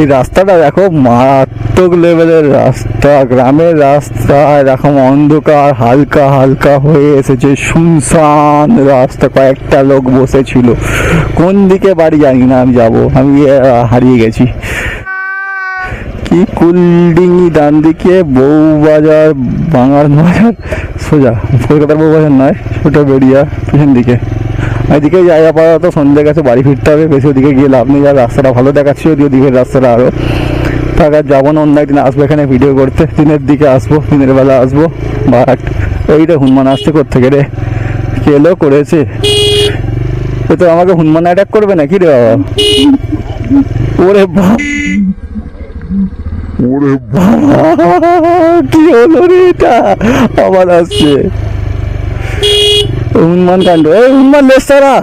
এই রাস্তাটা দেখো মারাত্মক লেভেলের রাস্তা, গ্রামের রাস্তা, এরকম অন্ধকার, হালকা হালকা হয়ে এসেছে, শুনশান রাস্তা, কয়েকটা লোক বসেছিল। কোন দিকে বাড়ি জানি না, আমি যাব, আমি হারিয়ে গেছি। কি কুলডিঙ্গি ডান দিকে, বউবাজার, বাঙাল বাজার, সোজা, কলকাতার বউবাজার নয় ছোট বেরিয়া পিছন দিকে। এদিকে যাই আপাতত সন্ধ্যে গেছে বাড়ি ফিরতে হবে বেশি ওদিকে গিয়ে লাভ নেই আর রাস্তাটা ভালো দেখাচ্ছে যদি ওদিকের রাস্তাটা আরও থাক আর যাব না অন্য একদিন আসব এখানে ভিডিও করতে দিনের দিকে আসব দিনের বেলা আসব। বাট এইটা হনুমান আসছে কোথেকে রে? কেলো করেছে? এ তো আমাকে হনুমান অ্যাটাক করবে না কি রে বাবা? ওরে ওরে বাবা! কি হলো রে এটা? আবার আসছে। হনুমান কাণ্ড এই হনুমান লেস্তারা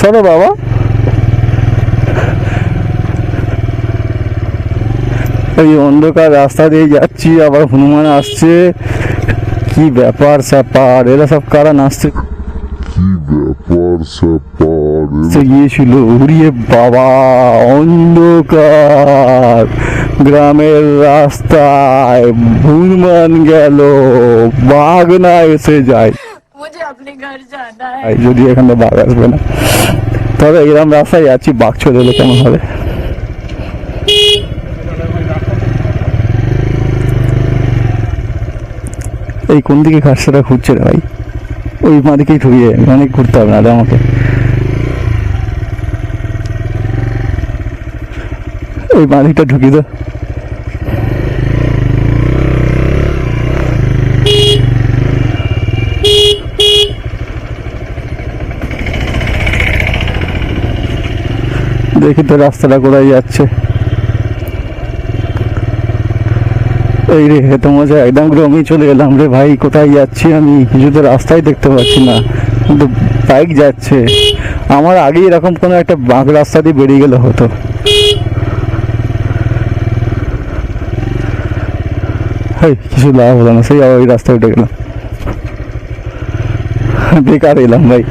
সরো বাবা এই অন্ধকার রাস্তা দিয়ে যাচ্ছি আবার হনুমান আসছে কি ব্যাপার স্যাপার এরা সব কারা নাচছে গিয়েছিল উড়িয়ে বাবা অন্ধকার গ্রামের রাস্তায় ভুলমান গেল বাঘ না এসে যায়। যদি এখানে বাঘ আসবে না। তবে এরকম রাস্তায় যাচ্ছি বাঘ চলে এলে কেমন হবে? এই কোন দিকে ঘাসটা খুঁজছে রে ভাই? ওই মা দিকেই ঠুকিয়ে অনেক ঘুরতে হবে না আমাকে। ওই মা দিকটা ঢুকি তো দেখি তো রাস্তাটা কোথায় যাচ্ছে। এই রে মজা, একদম গ্রামে চলে এলাম রে ভাই, কোথায় যাচ্ছি আমি? কিছু তো রাস্তায় দেখতে পাচ্ছি না, কিন্তু বাইক যাচ্ছে। আমার আগে এরকম কোনো একটা বাঁক রাস্তা দিয়ে বেরিয়ে গেলে হতো। কিছু লাভ হলো না, সেই আবার ওই রাস্তায় উঠে গেলাম। বেকার এলাম ভাই,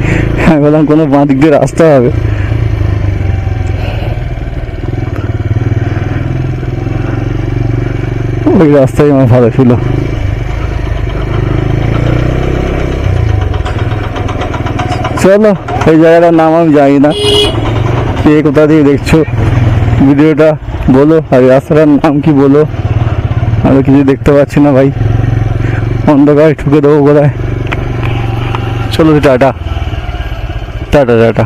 আমি বললাম কোনো বাঁ দিক দিয়ে রাস্তা হবে। ওই রাস্তাই আমার ভালো ছিল। চলো, এই জায়গাটার নাম আমি জানি না। কে কোথা দিয়ে দেখছ ভিডিওটা বলো, আর রাস্তাটার নাম কি বলো? আমি কিছু দেখতে পাচ্ছি না ভাই। অন্ধকারে ঠুকে দেবো বোধ চলো, টাটা। Tata tata.